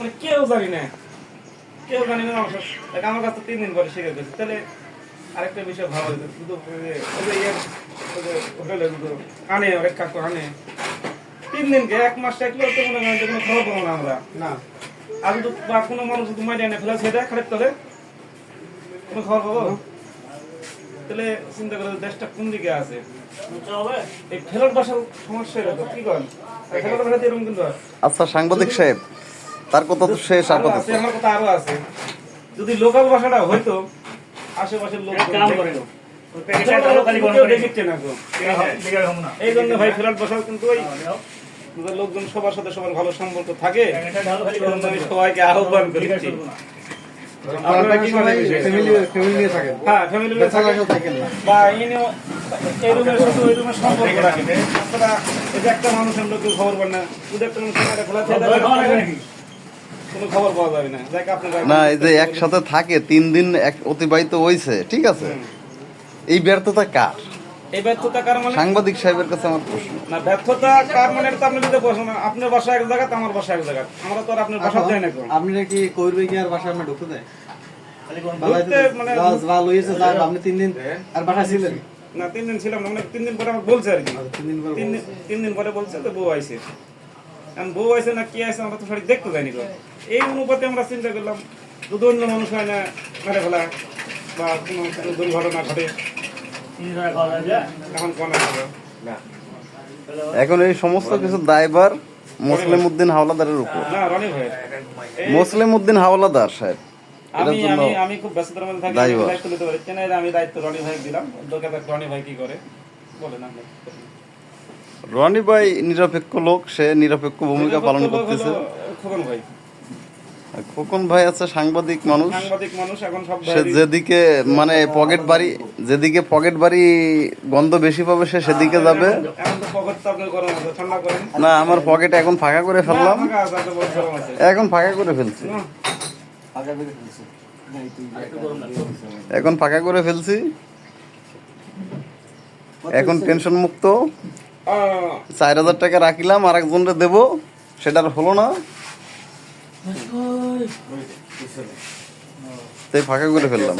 মানে কেউ জানি না। কেউ জানি না আমার কাছে- দেখ, আমার কাছে তিন দিন পরে শিখে গেছে তাহলে আরেকটা বিষয় ভালো হতো শুধু ওই যে- ওই যে ইয়ের- ওই যে হোটেলে শুধু আনে অনেক কাকু আনে। তিন দিনকে এক মাস থাকলেও তো মনে হয় কোনো খবর পাবো না আমরা। না। আর যদি বা কোনো মানুষ যদি মাইনে এনে ফেলে সেটা খারাপ তবে কোনো খবর পাবো? তাহলে চিন্তা করে দেশটা কোন দিকে আছে? এই ফেরত বাসার সমস্যা তো কি করেন ফেরত বাসাতে এরকম কিন্তু আচ্ছা সাংবাদিক সাহেব তার কথা তো শেষ আর কথা আছে, আমার কথা আরও আছে। যদি লোকাল ভাষাটা হয়তো আশেপাশের লোক কাম করে না গো। দিকে হম না। এই জন্য ভাই ফেরত বাসাও কিন্তু ওই লোকজন সবার সাথে সবার ভালো সম্পর্ক থাকে। করে সবাইকে আহ্বান করছি। মনে হ্যাঁ একটা মানুষের লোক কেউ খবর পান না একটা মানুষ খোলা না। এই যে একসাথে থাকে তিন দিন এক অতিবাহিত হয়েছে ঠিক আছে? এই ব্যর্থতা কার? এই ব্যর্থতা কার মানে? সাংবাদিক সাহেবের কাছে আমার প্রশ্ন। না ব্যর্থতা কার মানে এটা তো আপনি যদি বসেন না আপনার বাসা এক জায়গা আমার বাসা এক জায়গা। আমরা তো আর আপনার বাসা যাই না আপনি নাকি কইরবে কি আর বাসায় আপনি ঢুকতে দেয়? খালি গরম ভালো মানে- হয়েছে আপনি তিন দিন আর বাসায় ছিলেন। না তিন দিন ছিলাম না মানে তিন দিন পরে আমাকে বলছে আর কি। তিন দিন পর তিন দিন তিন দিন পরে বলছে তো বউ আইছে। বউ আইছে না কি আইছে আমরা তো সঠিক দেখতে যাইনি। এই অনুপাতে আমরা চিন্তা করলাম যদি অন্য মানুষ হয় না মেরে ফেলা বা কোনো দুর্ঘটনা ঘটে এখন কোন এখন এই সমস্ত কিছু দায়ভার মুসলিম উদ্দিন হাওলাদারের উপর। না মুসলিম উদ্দিন হাওলাদার সাহেব আমি আমি আমি খুব ব্যস্ততার মধ্যে থাকি দায়িত্ব নিতে পারছি না আমি দায়িত্ব রনি ভাই দিলাম? দরকার রনি ভাই কি করে। বলেন আপনি রনি ভাই নিরপেক্ষ লোক সে নিরপেক্ষ ভূমিকা পালন করতেছে। খোকন ভাই। খোকন ভাই আছে সাংবাদিক মানুষ। সাংবাদিক মানুষ এখন সব সে যেদিকে মানে পকেট বাড়ি যেদিকে পকেট বাড়ি গন্ধ বেশি পাবে সে সেদিকে যাবে। এখন তো পকেট তো আপনি গরম আছে ঠান্ডা করেন। না আমার পকেট এখন ফাঁকা করে ফেললাম। এখন ফাঁকা করে ফেলছি। এখন ফাঁকা করে ফেলছি। এখন টেনশন মুক্ত চার হাজার টাকা রাখিলাম আর একজন দেব। সেটার হলো না। তাই ফাঁকা করে ফেললাম।